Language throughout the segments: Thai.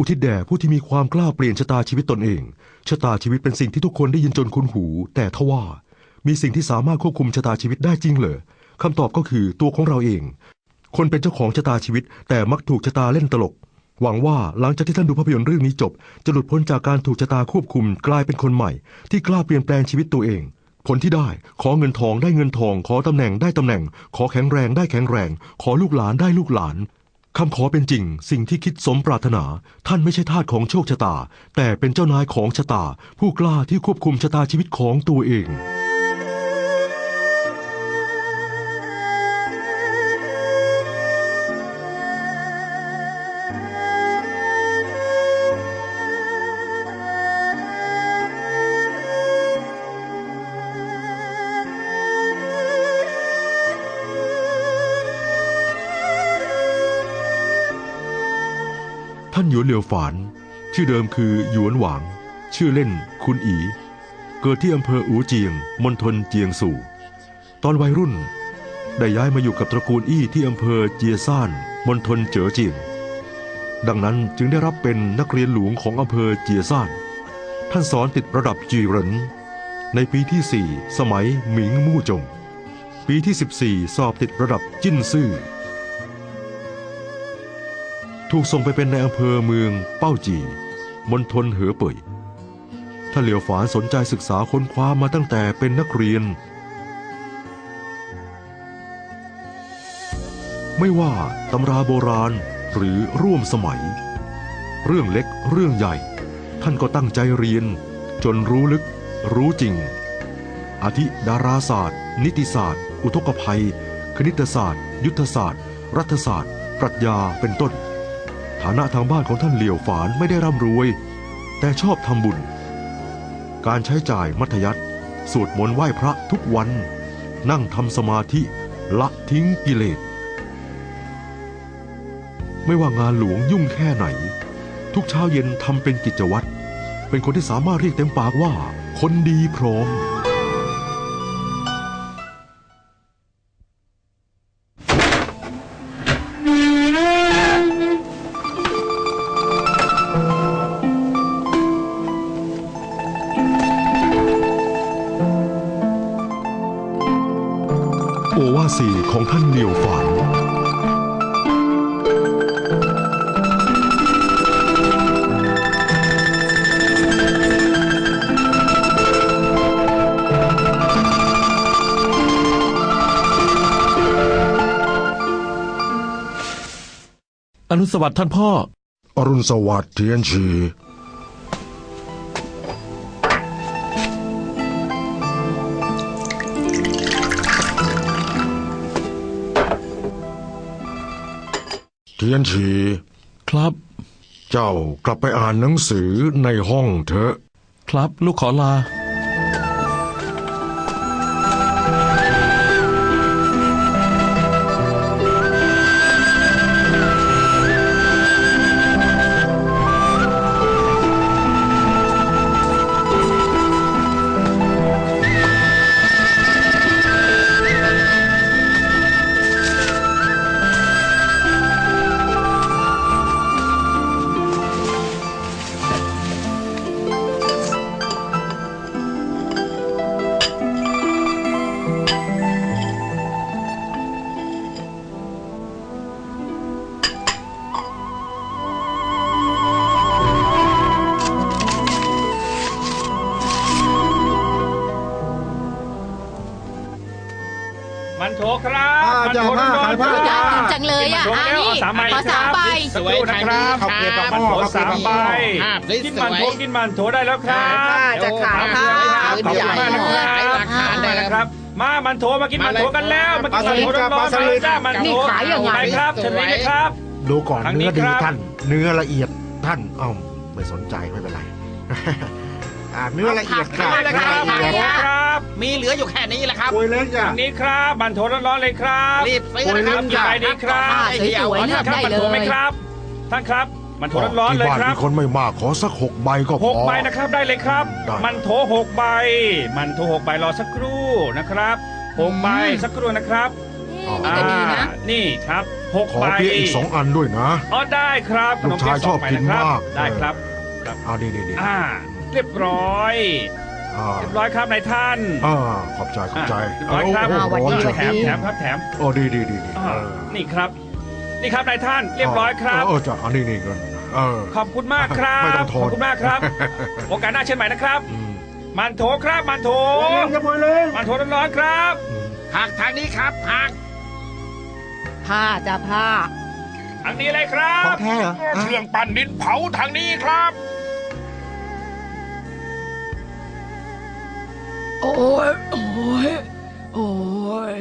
อุทิศแด่ผู้ที่มีความกล้าเปลี่ยนชะตาชีวิตตนเอง ชะตาชีวิตเป็นสิ่งที่ทุกคนได้ยินจนคุ้นหู แต่ทว่า มีสิ่งที่สามารถควบคุมชะตาชีวิตได้จริงเหรอคำตอบก็คือตัวของเราเอง คนเป็นเจ้าของชะตาชีวิต แต่มักถูกชะตาเล่นตลก หวังว่าหลังจากที่ท่านดูภาพยนตร์เรื่องนี้จบ จะหลุดพ้นจากการถูกชะตาควบคุมกลายเป็นคนใหม่ ที่กล้าเปลี่ยนแปลงชีวิตตัวเอง ผลที่ได้ ขอเงินทองได้เงินทอง ขอตำแหน่งได้ตำแหน่ง ขอแข็งแรงได้แข็งแรง ขอลูกหลานได้ลูกหลาน คำขอเป็นจริง สิ่งที่คิดสมปรารถนา ท่านไม่ใช่ทาสของโชคชะตา แต่เป็นเจ้านายของชะตา ผู้กล้าที่ควบคุมชะตาชีวิตของตัวเอง ท่านหยวนเหลียวฝาน ชื่อเดิมคือหยวนหวาง ชื่อเล่น คุณอี เกิดที่อำเภออูเจียง มณฑลเจียงสู่ ตอนวัยรุ่น ได้ย้ายมาอยู่กับตระกูลอี้ที่อำเภอเจียซ่าน มณฑลเจ๋อเจียง ดังนั้นจึงได้รับเป็นนักเรียนหลวงของอำเภอเจียซ่าน ท่านสอนติดระดับจีเหริน ในปีที่ 4 สมัยหมิงมู่จง ปีที่ 14 สอบติดระดับจิ้นซื่อ ถูกส่งไปเป็นในอำเภอเมืองเป้าจี มณฑลเหอเป่ยท่านเหลียวฝานสนใจศึกษาค้นคว้ามาตั้งแต่เป็นนักเรียน ไม่ว่าตำราโบราณหรือร่วมสมัย เรื่องเล็กเรื่องใหญ่ ท่านก็ตั้งใจเรียน จนรู้ลึก รู้จริง อาทิดาราศาสตร์ นิติศาสตร์ อุทกภัย คณิตศาสตร์ ยุทธศาสตร์ รัฐศาสตร์ ปรัชญาเป็นต้น ฐานะทางบ้านของท่านเหลียวฝานไม่ได้ร่ำรวย แต่ชอบทำบุญ การใช้จ่ายมัธยัติสวดมนต์ไหว้พระทุกวัน นั่งทำสมาธิละทิ้งกิเลส ไม่ว่างานหลวงยุ่งแค่ไหน ทุกเช้าเย็นทำเป็นกิจวัตร เป็นคนที่สามารถเรียกเต็มปากว่า คนดีพร้อม สีของท่านเหลียวฝานอนุสวัสดิ์ท่านพ่อ อรุณสวัสดิ์เทียนชี เทียนชีครับ เจ้ากลับไปอ่านหนังสือในห้องเถอะ ครับ ลูกขอลา สามใบสักครู่นะครับสวยทางนี้มันโถสามใบภาพสวยๆกินมันโถกินมันโถได้แล้วครับจะขายโอ้ผ้าขอบคุณมากนะครับขายราคาขอบคุณมากนะครับมามันโถมากินมันโถกันแล้ว มากินมันโถร้อนๆปลาสลิดมาจ้ามันโถนี่ขายยังไงไปครับเชิญเลยนะครับ ดูก่อนทางนี้เนื้อดีครับ ท่าน เนื้อละเอียดท่านเอ้าไม่สนใจไม่เป็นไร อ่าเนื้อละเอียดค่ะได้เลยครับเนื้มันอละโถเอียดครับมีเหลืออยู่แค่นี้แหละครับโวยเล็กจ้ะทางนี้ครับมันโถร้อนๆเลยครับรีบซื้อนะครับกี่ใบดีครับอ่าสวยๆเลือกท่านได้มันเลโถไหมยครับท่านครับมันโถร้อนๆที่เลยบ้านครัมีบคนไม่มากขอสักหกใบก็พหอกใบนะครับได้เลยครับได้มันโถหกใบ มันโถหกใบรอสักครู่นะครับหกใบสักครู่นะครับอ๋อนี่ก็ดีนะอ่านี่ครับหกขอใบเปี๊ยะอีกสองอันด้วยนะอ๋อได้ครับขนมเปี๊ยะลูกชายชอบสงใกินนะครับมากได้ครับเอาดีดีดีอ่า เรียบร้อยอ่าเรียบร้อยครับนายท่านอ่าขอบใจขอบใจอ่าเรียบร้อยครับอ่าหวัดดีโอ้โหหวัดแถดีมแถมครับแถมโอ้ดีดีดีดีอ่าเออนี่ครับ นี่ครับนายท่านเรียบร้อยครับ เออจ้ะอันนี้นี่กันเออ ขอบคุณมากครับไม่ต้องทนขอบคุณมากครับ โอกาสหน้าเช่นใหม่นะครับ อืมมันโถครับมันโถจะปล่อยเลยมันโถร้อนๆครับ อืม หักทางนี้ครับหักผ้าจะผ้าทางนี้เลยครัขอบงแท้เหรอเครื่องปั้นดินเผาทางนี้ครับ โอ้ยโอ้ยโอ้ย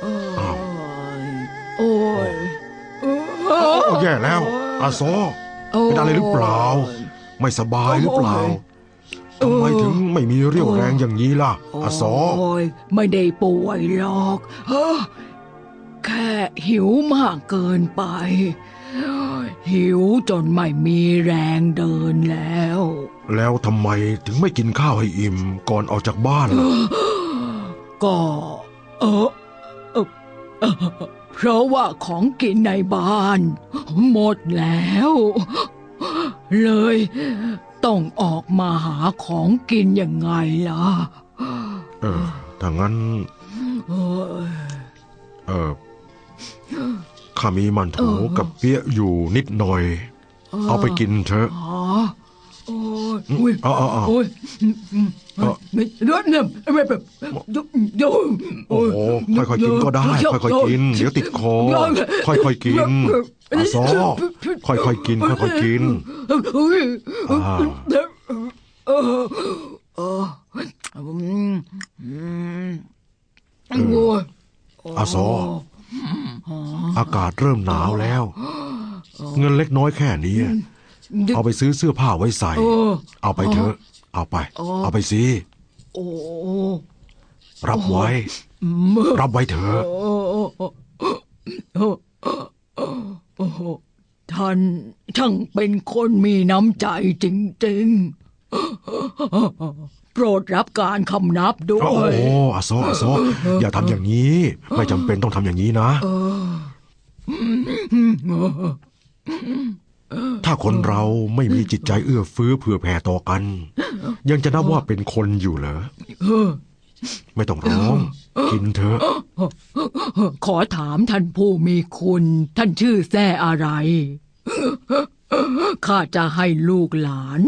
โอ้ยโอ้ยโอ้แย่แล้วอาโซเป็นอะไรหรือเปล่า ไม่สบายหรือเปล่าทำไมถึงไม่มีเรี่ยวแรงอย่างนี้ล่ะอาโซโอ้ยไม่ได้ป่วยหรอกเฮ้อแค่หิวมากเกินไป หิวจนไม่มีแรงเดินแล้ว แล้วทำไมถึงไม่กินข้าวให้อิ่มก่อนออกจากบ้านล่ะ ก็เออเออเออเพราะว่าของกินในบ้าน หมดแล้ว เลยต้องออกมาหาของกินยังไงล่ะ เออถ้างั้น เอ้ยเออข้ามีมันโถกับเปี๊ยะอยู่นิดหน่อย เอาไปกินเถอะ อ๋อโอ้ยอุ้ยเอาเอาเอาโอ้ยเอาไม่รถเนี่ยไม่แบบยุบยุบโอ้โหค่อยๆกินก็ได้ ค่อยๆกิน เดี๋ยวติดคอ ค่อยๆกินอาซอค่อยๆกิน ค่อยๆกินอุ้ยอ่าเออเอออืมอืมโอ้ยอาซออากาศเริ่มหนาวแล้ว เงินเล็กน้อยแค่นี้ เอาไปซื้อเสื้อผ้าไว้ใส่ เออเอาไปเถอะ เอาไปเอาไปสิโอ้รับไว้รับไว้เถอะ โอ้โหท่านช่างเป็นคนมีน้ำใจจริงๆ โปรดรับการคำนับด้วโอ้ยโหอาซออาซออย่าทำอย่างนี้ ไม่จำเป็นต้องทำอย่างนี้นะ ถ้าคนเราไม่มีจิตใจเอื้อเฟื้อเผื่อแผ่ต่อกัน ยังจะนับว่าเป็นคนอยู่เหรอไม่ต้องร้อง กินเถอะ ขอถามท่านผู้มีคุณ ท่านชื่อแซ่อะไร ข้าจะให้ลูกหลาน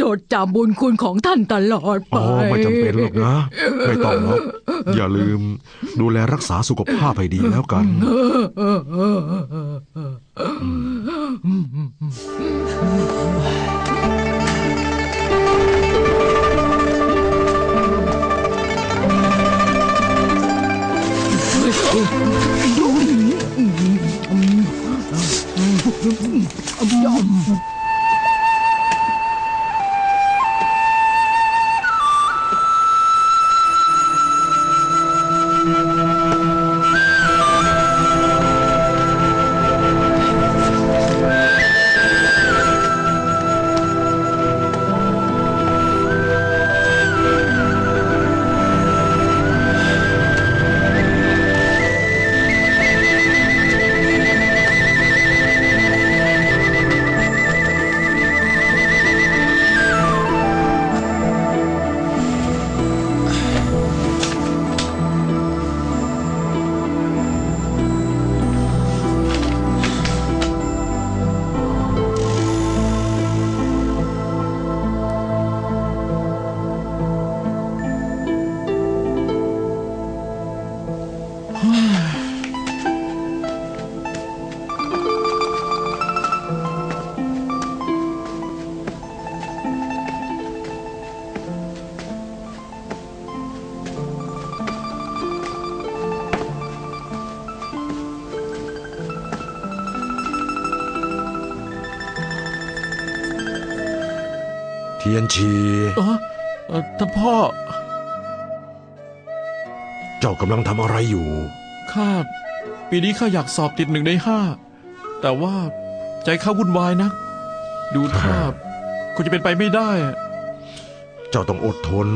จดจำบุญคุณของท่านตลอดไป อ๋อไม่จำเป็นหรอกนะ ไม่ต้องหรอกอย่าลืมดูแลรักษาสุขภาพให้ดีแล้วกันเที ยนชีเออเอ่อท่านพ่อ เจ้ากำลังทำอะไรอยู่ ข้า ปีนี้ข้าอยากสอบติดหนึ่งในห้า แต่ว่าใจข้าวุ่นวายนะ ดูท่าคงจะเป็นไปไม่ได้อะเจ้าต้องอดทน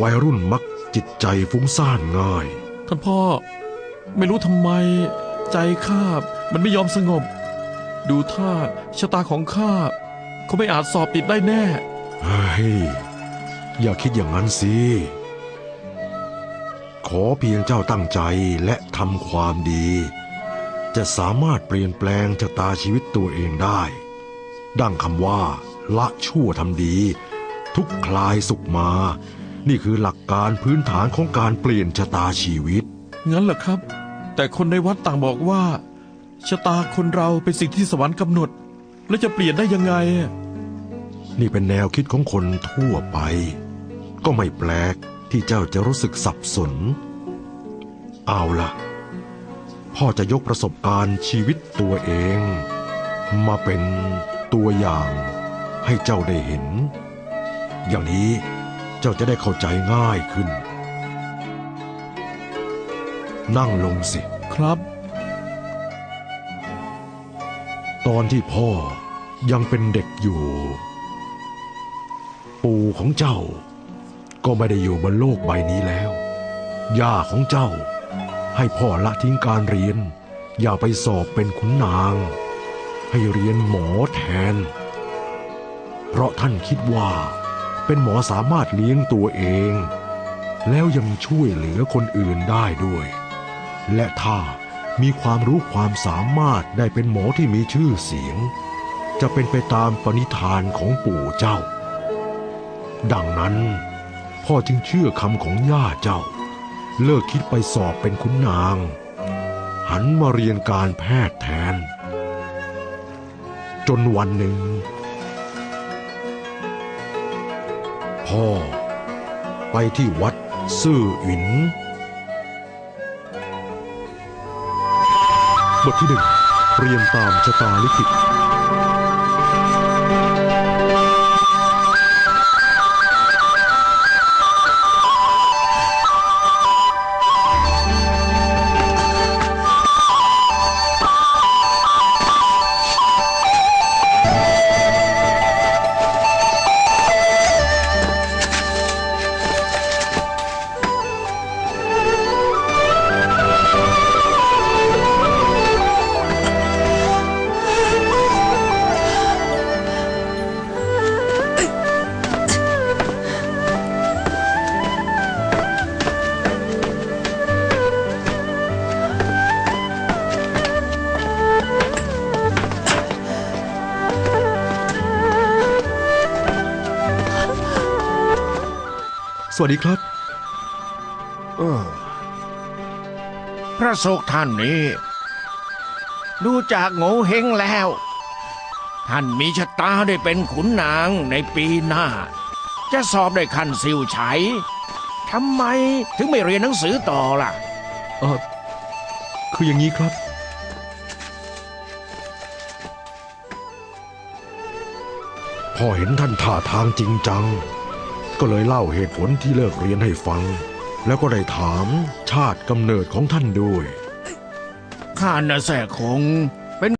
วัยรุ่นมักจิตใจฟุ้งซ่านง่าย ท่านพ่อ ไม่รู้ทำไม ใจข้ามันไม่ยอมสงบ ดูท่าชะตาของข้า เขาไม่อาจสอบติดได้แน่ เฮ้ย อย่าคิดอย่างนั้นสิ ขอเพียงเจ้าตั้งใจและทำความดี จะสามารถเปลี่ยนแปลงชะตาชีวิตตัวเองได้ ดังคำว่าละชั่วทำดี ทุกคลายสุขมา นี่คือหลักการพื้นฐานของการเปลี่ยนชะตาชีวิต งั้นเหรอครับ แต่คนในวัดต่างบอกว่าชะตาคนเราเป็นสิ่งที่สวรรค์กำหนด แล้วจะเปลี่ยนได้ยังไง นี่เป็นแนวคิดของคนทั่วไป ก็ไม่แปลกที่เจ้าจะรู้สึกสับสน เอาล่ะ พ่อจะยกประสบการณ์ชีวิตตัวเอง มาเป็นตัวอย่างให้เจ้าได้เห็น อย่างนี้เจ้าจะได้เข้าใจง่ายขึ้น นั่งลงสิครับ ตอนที่พ่อยังเป็นเด็กอยู่ ปู่ของเจ้า ก็ไม่ได้อยู่บนโลกใบนี้แล้ว ย่าของเจ้า ให้พ่อละทิ้งการเรียน อย่าไปสอบเป็นขุนนาง ให้เรียนหมอแทน เพราะท่านคิดว่า เป็นหมอสามารถเลี้ยงตัวเอง แล้วยังช่วยเหลือคนอื่นได้ด้วย และถ้า มีความรู้ความสามารถได้เป็นหมอที่มีชื่อเสียง จะเป็นไปตามปณิธานของปู่เจ้า ดังนั้น พ่อจึงเชื่อคำของย่าเจ้า เลิกคิดไปสอบเป็นขุนนาง หันมาเรียนการแพทย์แทน จนวันหนึ่ง พ่อไปที่วัดซื่อหวิน บทที่หนึ่งเรียนตามชะตาลิขิต สวัสดีครับ เออ พระโศกท่านนี้ ดูจากโง่เฮงแล้ว ท่านมีชะตาได้เป็นขุนนางในปีหน้า จะสอบได้ขั้นซิวไฉทำไมถึงไม่เรียนหนังสือต่อล่ะ เออคืออย่างนี้ครับพ่อเห็นท่านท่าทางจริงจัง ก็เลยเล่าเหตุผลที่เลิกเรียนให้ฟัง แล้วก็ได้ถามชาติกำเนิดของท่านด้วย ข้าน่ะแสของเป็น